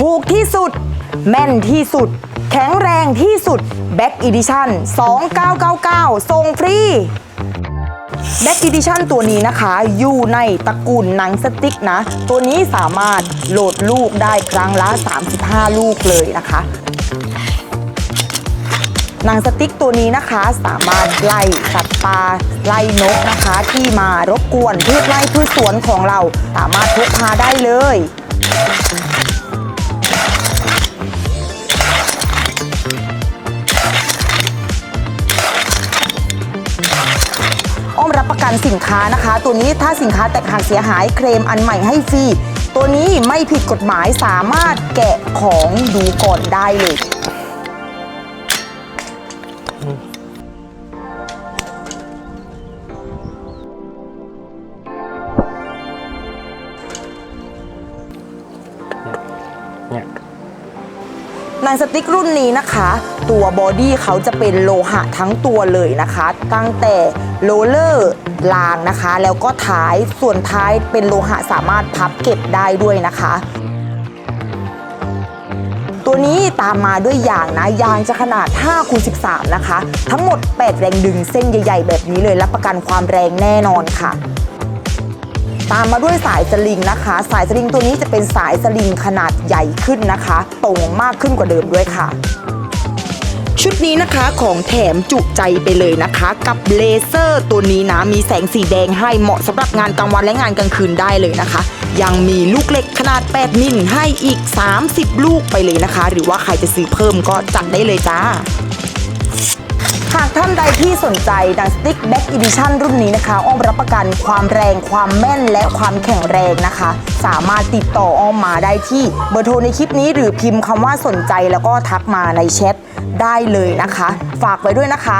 ถูกที่สุด แม่นที่สุด แข็งแรงที่สุด Back Edition 2999ส่งฟรีแบ็ก e ิ i ชันตัวนี้นะคะ อยู่ในตระกูลหนังสติ๊กนะ ตัวนี้สามารถโหลดลูกได้ครั้งละ 35 ลูกเลยนะคะหนังสติ๊กตัวนี้นะคะสามารถไล่สัตว์ป่าไล่นกนะคะ ที่มารบกวนพืชไร่พืชสวนของเราสามารถพกพาได้เลย อ้อมรับประกันสินค้านะคะ ตัวนี้ถ้าสินค้าแตกหักเสียหายเคลมอันใหม่ให้ฟรีตัวนี้ไม่ผิดกฎหมายสามารถแกะของดูก่อนได้เลยเนี่ย หนังสติ๊กรุ่นนี้นะคะ ตัวบอดี้เขาจะเป็นโลหะทั้งตัวเลยนะคะ ตั้งแต่โรเลอร์รางนะคะ แล้วก็ท้ายส่วนท้ายเป็นโลหะสามารถพับเก็บได้ด้วยนะคะตัวนี้ตามมาด้วยยางนะ ยางจะขนาด5คูณ13 นะคะ ทั้งหมด 8 แรงดึงเส้นใหญ่ ๆ แบบนี้เลย รับประกันความแรงแน่นอนค่ะ ตามมาด้วยสายสลิงนะคะ สายสลิงตัวนี้จะเป็นสายสลิงขนาดใหญ่ขึ้นนะคะตรงมากขึ้นกว่าเดิมด้วยค่ะชุดนี้นะคะของแถมจุใจไปเลยนะคะ กับเลเซอร์ตัวนี้นะมีแสงสีแดงให้เหมาะสำหรับงานกลางวันและงานกลางคืนได้เลยนะคะ ยังมีลูกเล็กขนาด 8 มิลให้อีก 30 ลูกไปเลยนะคะ หรือว่าใครจะซื้อเพิ่มก็จัดได้เลยจ้าากท่านใดที่สนใจดังสติ๊กแบ็กอีดิชั่นรุ่นนี้นะคะ อ้อมรับประกันความแรงความแม่นและความแข็งแรงนะคะ สามารถติดต่ออ้อมมาได้ที่เบอร์โทรในคลิปนี้ หรือพิมพ์คำว่าสนใจแล้วก็ทักมาในแชทได้เลยนะคะ ฝากไว้ด้วยนะคะ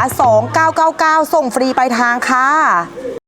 2999 ส่งฟรีไปลายทางค่ะ